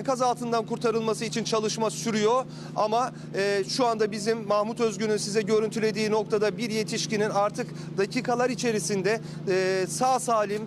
enkaz altından kurtarılması için çalışma sürüyor. Ama e, şu anda bizim Mahmut Özgün'ün size görüntülediği noktada bir yetişkinin artık dakikalar içerisinde e, sağ salim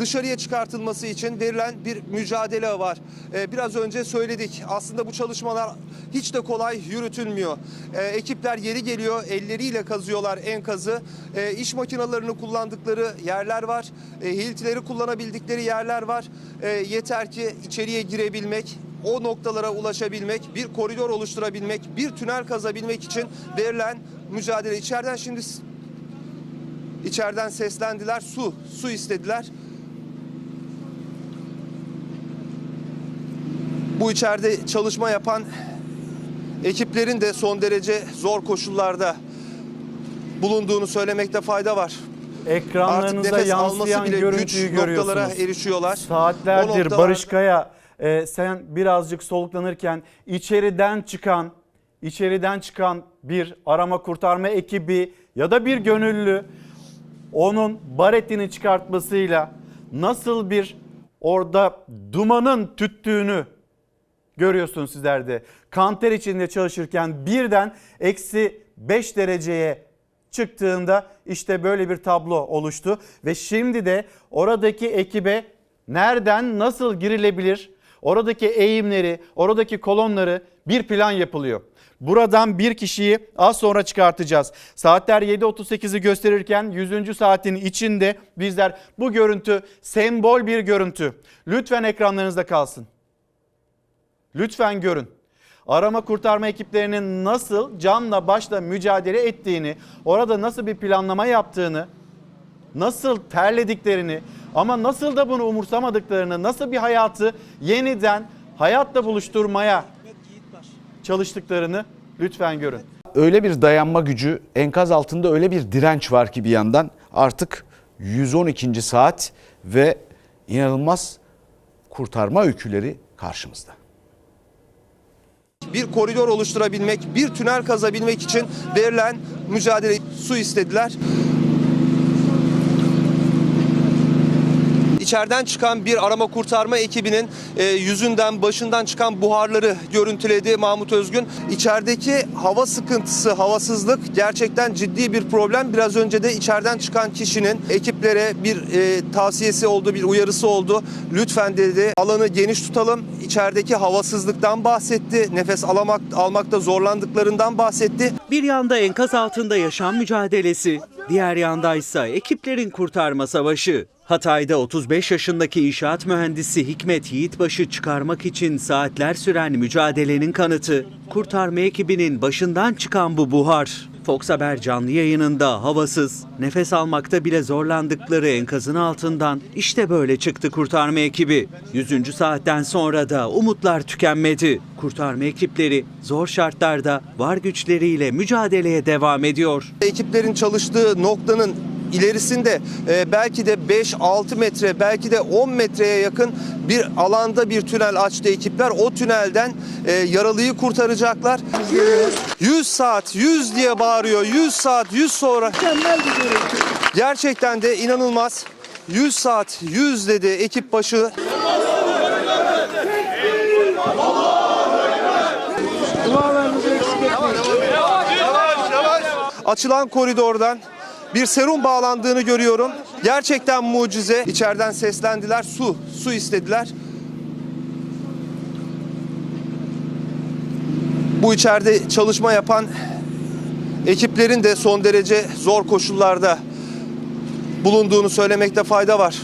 dışarıya çıkartılması için verilen bir mücadele var. Ee, biraz önce söyledik. Aslında bu çalışmalar hiç de kolay yürütülmüyor. Ee, ekipler yeri geliyor, elleriyle kazıyorlar enkazı. Ee, iş makinalarını kullandıkları yerler var. Ee, hiltileri kullanabildikleri yerler var. Ee, yeter ki içeriye girebilmek, o noktalara ulaşabilmek, bir koridor oluşturabilmek, bir tünel kazabilmek için verilen mücadele. İçeriden şimdi içeriden seslendiler, su, su istediler. Bu içeride çalışma yapan ekiplerin de son derece zor koşullarda bulunduğunu söylemekte fayda var. Alması yansıyan bile görüntüyü görüyorsunuz. erişiyorlar. Saatlerdir O noktalar- Barış Kaya e, sen birazcık soluklanırken içeriden çıkan içeriden çıkan bir arama kurtarma ekibi ya da bir gönüllü onun baretini çıkartmasıyla nasıl bir orada dumanın tüttüğünü görüyorsunuz sizler de. Kanter içinde çalışırken birden eksi 5 dereceye çıktığında işte böyle bir tablo oluştu. Ve şimdi de oradaki ekibe nereden nasıl girilebilir? Oradaki eğimleri, oradaki kolonları bir plan yapılıyor. Buradan bir kişiyi az sonra çıkartacağız. Saatler 7.38'i gösterirken 100. saatin içinde bizler bu görüntü sembol bir görüntü. Lütfen ekranlarınızda kalsın. Lütfen görün. Arama kurtarma ekiplerinin nasıl canla başla mücadele ettiğini, orada nasıl bir planlama yaptığını, nasıl terlediklerini ama nasıl da bunu umursamadıklarını, nasıl bir hayatı yeniden hayatla buluşturmaya çalıştıklarını lütfen görün. öyle bir dayanma gücü, enkaz altında öyle bir direnç var ki bir yandan artık 112. saat ve inanılmaz kurtarma öyküleri karşımızda. Bir koridor oluşturabilmek, bir tünel kazabilmek için verilen mücadele su istediler. İçeriden çıkan bir arama kurtarma ekibinin e, yüzünden başından çıkan buharları görüntüledi Mahmut Özgün. İçerideki hava sıkıntısı, havasızlık gerçekten ciddi bir problem. Biraz önce de içeriden çıkan kişinin ekiplere bir e, tavsiyesi oldu, bir uyarısı oldu. Lütfen dedi alanı geniş tutalım. İçerideki havasızlıktan bahsetti. Nefes alamak, almakta zorlandıklarından bahsetti. Bir yanda enkaz altında yaşam mücadelesi, diğer yandaysa ekiplerin kurtarma savaşı. Hatay'da 35 yaşındaki inşaat mühendisi Hikmet Yiğitbaş'ı çıkarmak için saatler süren mücadelenin kanıtı. Kurtarma ekibinin başından çıkan bu buhar. Fox Haber canlı yayınında havasız, nefes almakta bile zorlandıkları enkazın altından işte böyle çıktı kurtarma ekibi. 100. saatten sonra da umutlar tükenmedi. Kurtarma ekipleri zor şartlarda var güçleriyle mücadeleye devam ediyor. Ekiplerin çalıştığı noktanın ilerisinde e, belki de 5-6 metre belki de 10 metreye yakın bir alanda bir tünel açtı ekipler. O tünelden e, yaralıyı kurtaracaklar. 100 saat 100 diye bağırıyor. 100 saat 100 sonra. Gerçekten de inanılmaz. 100 saat 100 dedi ekip başı. Açılan koridordan bir serum bağlandığını görüyorum. Gerçekten mucize. İçeriden seslendiler. Su, su istediler. Bu içeride çalışma yapan ekiplerin de son derece zor koşullarda bulunduğunu söylemekte fayda var.